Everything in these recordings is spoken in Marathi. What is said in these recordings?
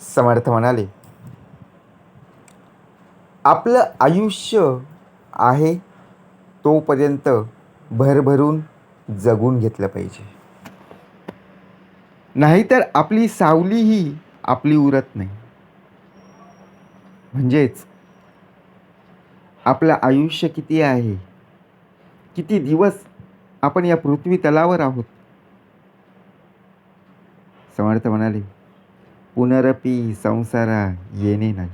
समर्थ म्हणाले आपलं आयुष्य आहे तोपर्यंत भरभरून जगून घेतलं पाहिजे. नाहीतर आपली सावलीही आपली उरत नाही. म्हणजेच आपलं आयुष्य किती आहे? किती दिवस आपण या पृथ्वी तलावर आहोत? समर्थ म्हणाले पुनरपी संसारा येणे नाही.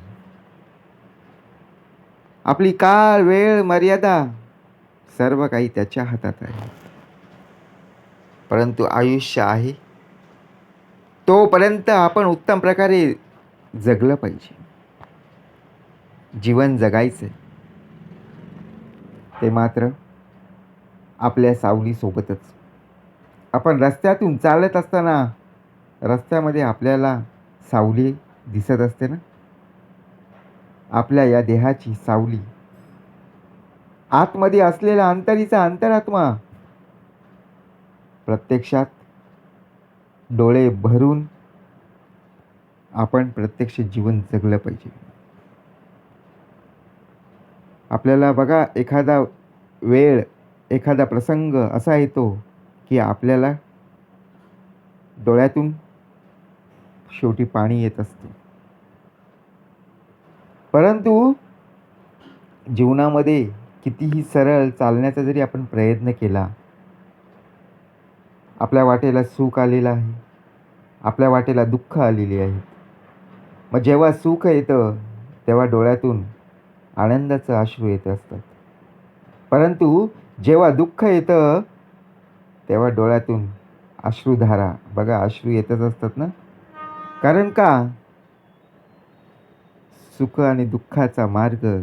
आपली काळ वेळ मर्यादा सर्व काही त्याच्या हातात आहे. परंतु आयुष्य आहे. तोपर्यंत आपण उत्तम प्रकारे जगलं पाहिजे. जीवन जगायचं ते मात्र आपल्या सावलीसोबतच. आपण रस्त्यातून चालत असताना रस्त्यामध्ये आपल्याला सावली दिसत असते ना? आपल्या या देहाची सावली. आतमध्ये असलेला अंतरीचा अंतरात्मा. प्रत्यक्षात डोळे भरून आपण प्रत्यक्ष जीवन जगलं पाहिजे. आपल्याला बघा एखादा वेळ एखादा प्रसंग असा येतो की आपल्याला डोळ्यातून शेवटी पाणी येत असते. परंतु जीवनामध्ये कितीही सरळ चालण्याचा जरी आपण प्रयत्न केला आपल्या वाटेला सुख आलेलं आहे आपल्या वाटेला दुःख आलेली आहेत मग जेव्हा सुख येतं तेव्हा डोळ्यातून आनंदाचं अश्रू येत असतात. परंतु जेव्हा दुःख येतं तेव्हा डोळ्यातून अश्रुधारा बघा अश्रू येतच असतात ना? कारण का? सुख आणि दुःखाचा मार्ग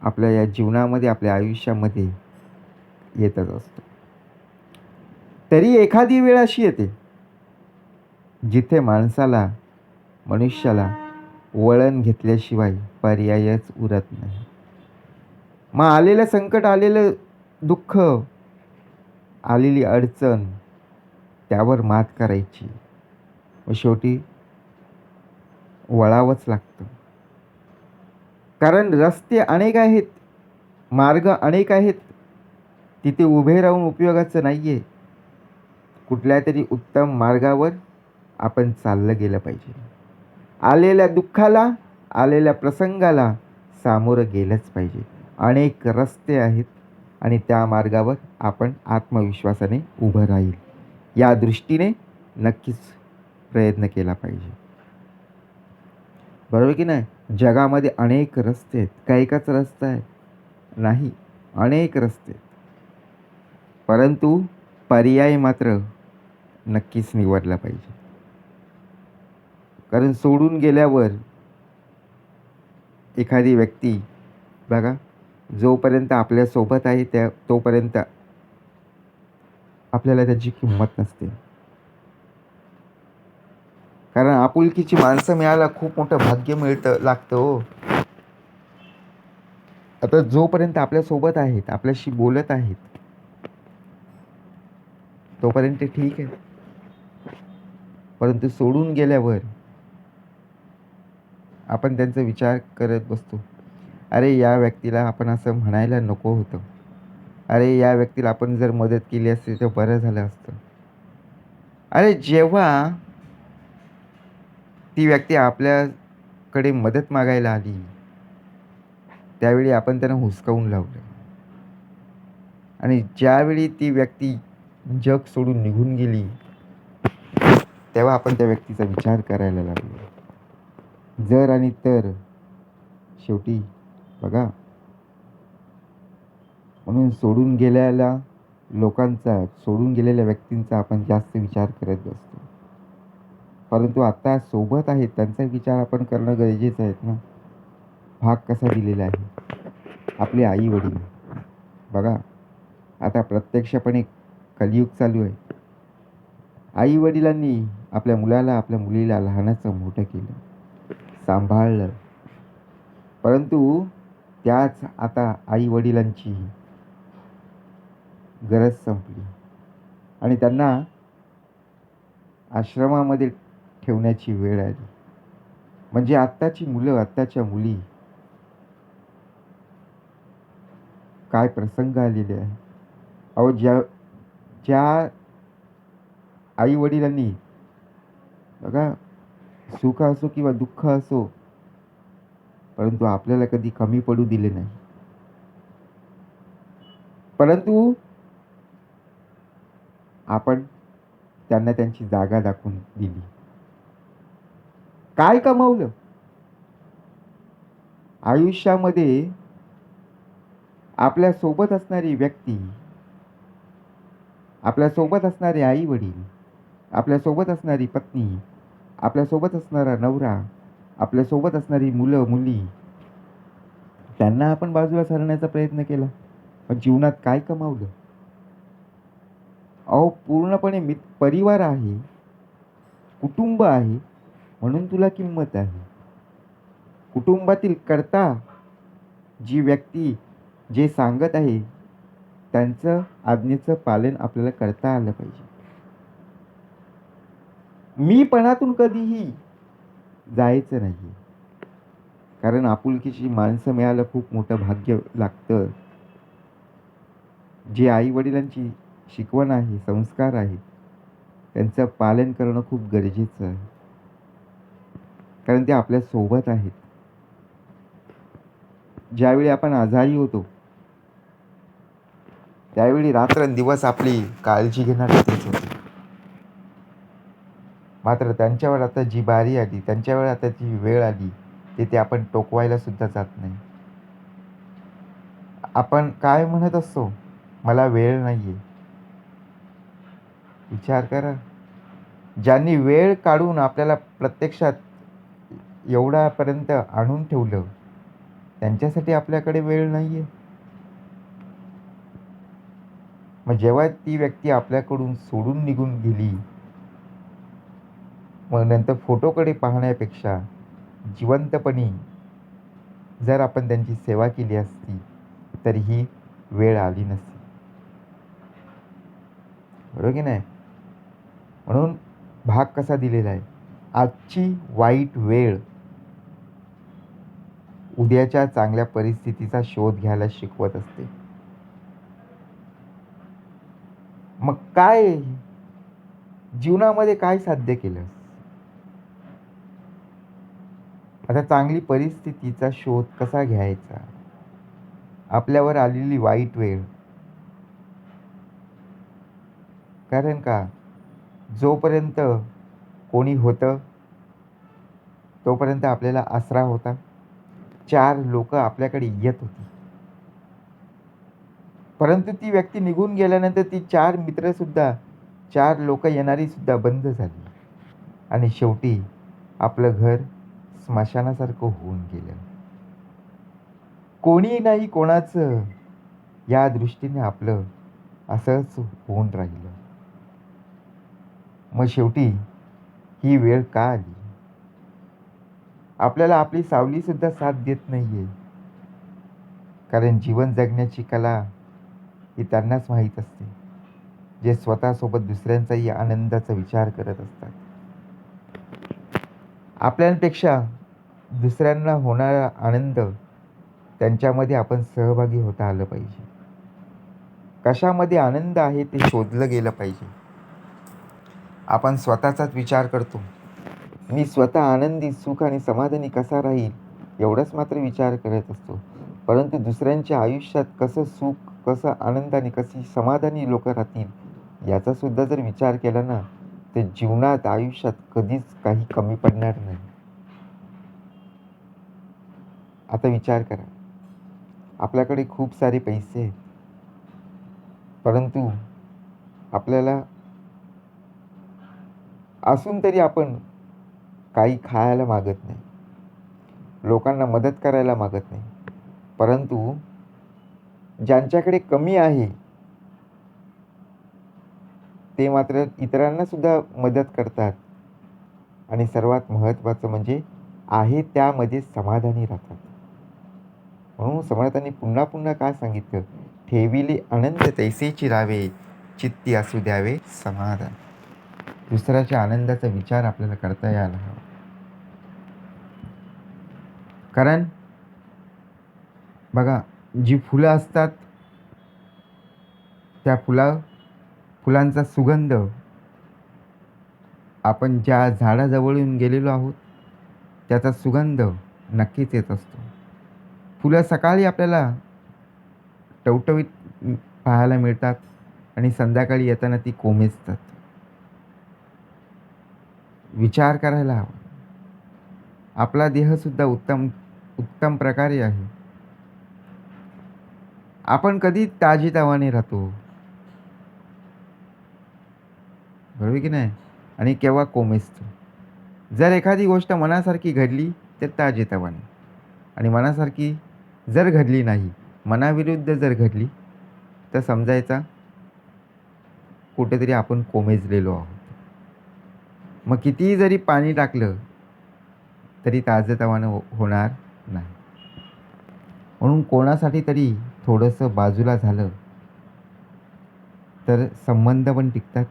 आपल्या या जीवनामध्ये आपल्या आयुष्यामध्ये येतच असतो. तरी एखादी वेळ अशी येते जिथे माणसाला मनुष्याला वळण घेतल्याशिवाय पर्यायच उरत नाही. मग आलेलं संकट आलेलं दुःख आलेली अडचण त्यावर मात करायची. व शेवटी वळावंच लागतं. कारण रस्ते अनेक आहेत मार्ग अनेक आहेत तिथे उभे राहून उपयोगाचं नाही आहे कुठल्या तरी उत्तम मार्गावर आपण चाललं गेलं पाहिजे. आलेल्या दुःखाला आलेल्या प्रसंगाला सामोरं गेलंच पाहिजे. अनेक रस्ते आहेत आणि त्या मार्गावर आपण आत्मविश्वासाने उभं राहील. या दृष्टीने नक्कीच प्रयत्न केला पाहिजे. बरोबर की नाही? जगामध्ये अनेक रस्ते आहेत. का एकच रस्ता आहे? नाही. अनेक रस्ते आहेत. परंतु पर्याय मात्र नक्कीच निवडला पाहिजे. कारण सोडून गेल्यावर एखादी व्यक्ती बघा जोपर्यंत आपल्यासोबत आहे त्या तोपर्यंत आपल्याला त्याची किंमत नसते. कारण आपुलकीची माणसं मिळायला खूप मोठं भाग्य मिळतं लागतं हो. आता जोपर्यंत आपल्यासोबत आहेत आपल्याशी बोलत आहेत तोपर्यंत ठीक आहे. परंतु सोडून गेल्यावर आपण त्यांचा विचार करत बसतो. अरे या व्यक्तीला आपण असं म्हणायला नको होतं. अरे या व्यक्तीला आपण जर मदत केली असती तर बरं झालं असतं. अरे जेव्हा ती व्यक्ती आपल्याकडे मदत मागायला आली त्यावेळी आपण त्यांना हुसकावून लावलं. आणि ज्यावेळी ती व्यक्ती जग सोडून निघून गेली तेव्हा आपण त्या व्यक्तीचा विचार करायला लागलो. जर आणि तर शेवटी बघा म्हणून सोडून गेलेल्या लोकांचा सोडून गेलेल्या व्यक्तींचा आपण जास्त विचार करत बसतो. परंतु आता सोबत आहेत त्यांचा विचार आपण करणं गरजेचं आहे ना? भाग कसा दिलेला आहे? आपले आई वडील बघा आता प्रत्यक्षपणे कलियुग चालू आहे. आई वडिलांनी आपल्या मुलाला आपल्या मुलीला लहानाचं मोठं केलं. सांभाळलं. परंतु त्याच आता आई वडिलांची गरज संपली. आणि त्यांना आश्रमामध्ये ठेवण्याची वेळ आली म्हणजे आत्ताची मुलं आत्ताच्या मुली काय प्रसंग आलेले आहे. अहो ज्या ज्या आई वडिलांनी बघा सुख असो किंवा दुःख असो परंतु आपल्याला कधी कमी पडू दिले नाही. परंतु आपण त्यांना त्यांची जागा दाखवून दिली. काय कमावलं? आयुष्यामध्ये आपल्यासोबत असणारी व्यक्ती आपल्यासोबत असणारे आई वडील आपल्यासोबत असणारी पत्नी आपल्यासोबत असणारा नवरा आपल्यासोबत असणारी मुलं मुली त्यांना आपण बाजूला सरण्याचा प्रयत्न केला. पण जीवनात काय कमावलं? अहो पूर्णपणे मित परिवार आहे कुटुंब आहे म्हणून तुला किंमत आहे. कुटुंबातील करता जी व्यक्ती जे सांगत आहे त्यांचं आज्ञेचं पालन आपल्याला करता आलं पाहिजे. मीपणातून कधीही जायचं नाही. कारण आपुलकीची माणसं मिळायला खूप मोठं भाग्य लागतं. जे आई वडिलांची शिकवण आहे संस्कार आहे त्यांचं पालन करणं खूप गरजेचं आहे. कारण ते आपल्यासोबत आहेत. ज्यावेळी आपण आजारी होतो त्यावेळी रात्रंदिवस आपली काळजी घेणारे तेच होते. मात्र त्यांच्यावर आता जी बारी आली त्यांच्यावर आता जी वेळ आली ते ते आपण टोकवायला सुद्धा जात नाही. आपण काय म्हणत असतो? मला वेळ नाही आहे विचार करा. ज्यांनी वेळ काढून आपल्याला प्रत्यक्षात एवढ्यापर्यंत आणून ठेवलं त्यांच्यासाठी आपल्याकडे वेळ नाही आहे मग जेव्हा ती व्यक्ती आपल्याकडून सोडून निघून गेली मग नंतर फोटोकडे पाहण्यापेक्षा जिवंतपणी जर आपण त्यांची सेवा केली असती तर ही वेळ आली नसती. बरोबर की नाही? म्हणून भाग कसा दिलेला आहे? आजची वाईट वेळ उद्याच्या चांगल्या परिस्थितीचा शोध घ्यायला शिकवत असते. मग काय जीवनामध्ये काय साध्य केलं? आता चांगली परिस्थितीचा शोध कसा घ्यायचा? आपल्यावर आलेली वाईट वेळ. कारण का? जोपर्यंत कोणी होतं तोपर्यंत आपल्याला आसरा होता. चार लोक आपल्याकडे येत होती. परंतु ती व्यक्ती निघून गेल्यानंतर ती चार मित्रसुद्धा चार लोक येणारी सुद्धा बंद झाली. आणि शेवटी आपलं घर स्मशानासारखं होऊन गेलं. कोणी नाही कोणाचं या दृष्टीने आपलं असंच होऊन राहिलं. मग शेवटी ही वेळ का आली? आपल्याला आपली सावली सुद्धा साथ देत नाही आहे कारण जीवन जगण्याची कला ही त्यांनाच माहीत असते. जे स्वतःसोबत दुसऱ्यांचाही आनंदाचा विचार करत असतात. आपल्यापेक्षा दुसऱ्यांना होणारा आनंद त्यांच्यामध्ये आपण सहभागी होता आलं पाहिजे. कशामध्ये आनंद आहे ते शोधलं गेलं पाहिजे. आपण स्वतःचाच विचार करतो. मी स्वतः आनंदी सुख आणि समाधानी कसा राहील एवढाच मात्र विचार करत असतो. परंतु दुसऱ्यांच्या आयुष्यात कसं सुख कसं आनंदाने कशी समाधानी लोक राहतील याचा सुद्धा जर विचार केला ना तर जीवनात आयुष्यात कधीच काही कमी पडणार नाही. आता विचार करा. आपल्याकडे खूप सारे पैसे आहेत. परंतु आपल्याला असून तरी आपण काही खायला मागत नाही. लोकांना मदत करायला मागत नाही. परंतु ज्यांच्याकडे कमी आहे ते मात्र इतरांनासुद्धा मदत करतात. आणि सर्वात महत्त्वाचं म्हणजे आहे त्यामध्ये समाधानी राहतात. म्हणून समर्थांनी पुन्हा पुन्हा काय सांगितलं? ठेविले अनंत तैसेची रावे चित्ती असू द्यावे समाधान. दुसऱ्याच्या आनंदाचा विचार आपल्याला करता यायला हवा. कारण बघा जी फुलं असतात त्या फुला फुलांचा सुगंध आपण ज्या झाडाजवळून गेलेलो आहोत त्याचा सुगंध नक्कीच येत असतो. फुलं सकाळी आपल्याला टवटवीत पाहायला मिळतात आणि संध्याकाळी येताना ती कोमेजतात. विचार करायला हवा. आपला देहसुद्धा उत्तम उत्तम प्रकारे आहे. आपण कधी ताजेतवाने राहतो? बरोबर की नाही? आणि केव्हा कोमेजतो? जर एखादी गोष्ट मनासारखी घडली तर ताजेतवाने. आणि मनासारखी जर घडली नाही मनाविरुद्ध जर घडली तर समजायचा कुठेतरी आपण कोमेजलेलो आहोत. मग कितीही जरी पाणी टाकलं तरी ताजंतवानं हो होणार नाही. म्हणून कोणासाठी तरी थोडंसं बाजूला झालं तर संबंध पण टिकतात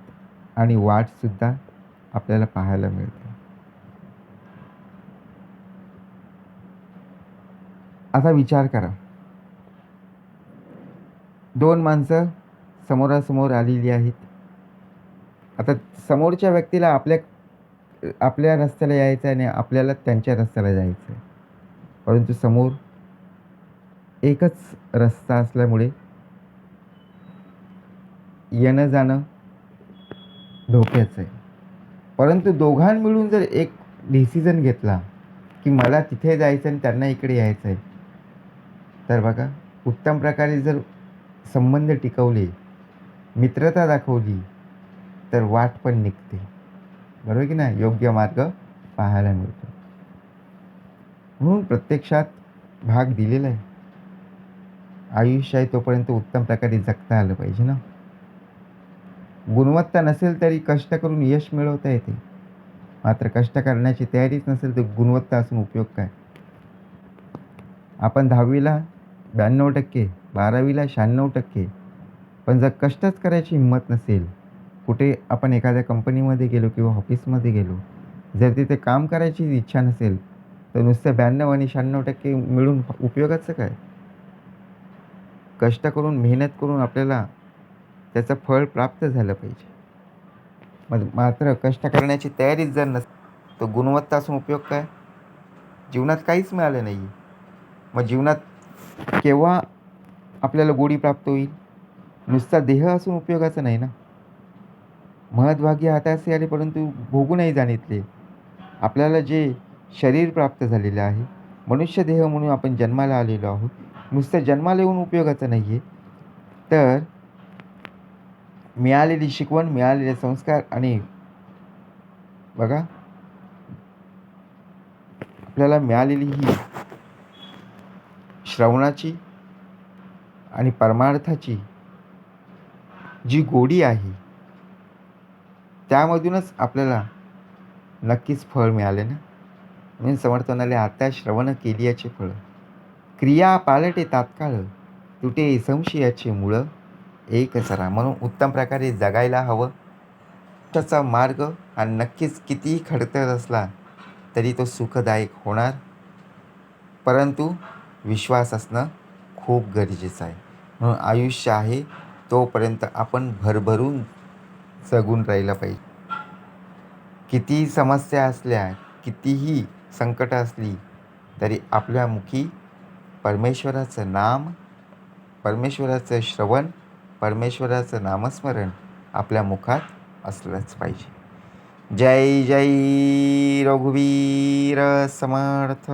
आणि वाटसुद्धा आपल्याला पाहायला मिळते. आता विचार करा. दोन माणसं समोरासमोर आलेली आहेत. आता समोरच्या व्यक्तीला आपल्या आपल्या रस्त्याला यायचं आहे आणि आपल्याला त्यांच्या रस्त्याला जायचं आहे. परंतु समोर एकच रस्ता असल्यामुळे येणं जाणं धोक्याचं आहे. परंतु दोघां मिळून जर एक डिसिजन घेतला की मला तिथे जायचं आणि त्यांना इकडे यायचं आहे तर बघा उत्तम प्रकारे जर संबंध टिकवले मित्रता दाखवली तर वाट पण निघते. बरोबर की नाही? योग्य मार्ग पाहायला मिळतो. म्हणून प्रत्यक्षात भाग दिलेला आहे. आयुष्य आहे तोपर्यंत उत्तम प्रकारे जगता आलं पाहिजे ना? गुणवत्ता नसेल तरी कष्ट करून यश मिळवता येते. मात्र कष्ट करण्याची तयारीच नसेल तर गुणवत्ता असून उपयोग काय? आपण दहावीला ब्याण्णव टक्के बारावीला शहाण्णव टक्के पण जर कष्टच करायची हिंमत नसेल कुठे आपण एखाद्या कंपनीमध्ये गेलो किंवा ऑफिसमध्ये गेलो जर तिथे काम करायची इच्छा नसेल तर नुसतं ब्याण्णव आणि शहाण्णव टक्के मिळून उपयोगाचं काय? कष्ट करून मेहनत करून आपल्याला त्याचं फळ प्राप्त झालं पाहिजे. मग मात्र कष्ट करण्याची तयारीच जर नस तर गुणवत्ता असून उपयोग काय? जीवनात काहीच मिळालं नाही. मग जीवनात केव्हा आपल्याला गोडी प्राप्त होईल? नुसता देह असून उपयोगाचं नाही ना? महत्भागी हाताशी आले परंतु भोगू नाही जाणितले. आपल्याला जे शरीर प्राप्त झालेलं आहे मनुष्य देह म्हणून आपण जन्माला आलेलो आहोत. नुसतं जन्माला येऊन उपयोगाचं नाही आहे तर मिळालेली शिकवण मिळालेले संस्कार आणि बघा आपल्याला मिळालेली ही श्रवणाची आणि परमार्थाची जी गोडी आहे त्यामधूनच आपल्याला नक्कीच फळ मिळाले ना? म्हणून समर्थनाले आता श्रवण केली याचे फळ. क्रिया पालटे तात्काळ तुटे संशयाचे मुळं. एक सरा म्हणून उत्तम प्रकारे जगायला हवं. त्याचा मार्ग हा नक्कीच कितीही खडतर असला तरी तो सुखदायक होणार. परंतु विश्वास असणं खूप गरजेचं आहे. म्हणून आयुष्य आहे तोपर्यंत आपण भरभरून जगून राहिलं पाहिजे. कितीही समस्या असल्या कितीही संकटं असली तरी आपल्या मुखी परमेश्वराचं नाम परमेश्वराचं श्रवण परमेश्वराचं नामस्मरण आपल्या मुखात असलंच पाहिजे. जय जय रघुवीर समर्थ.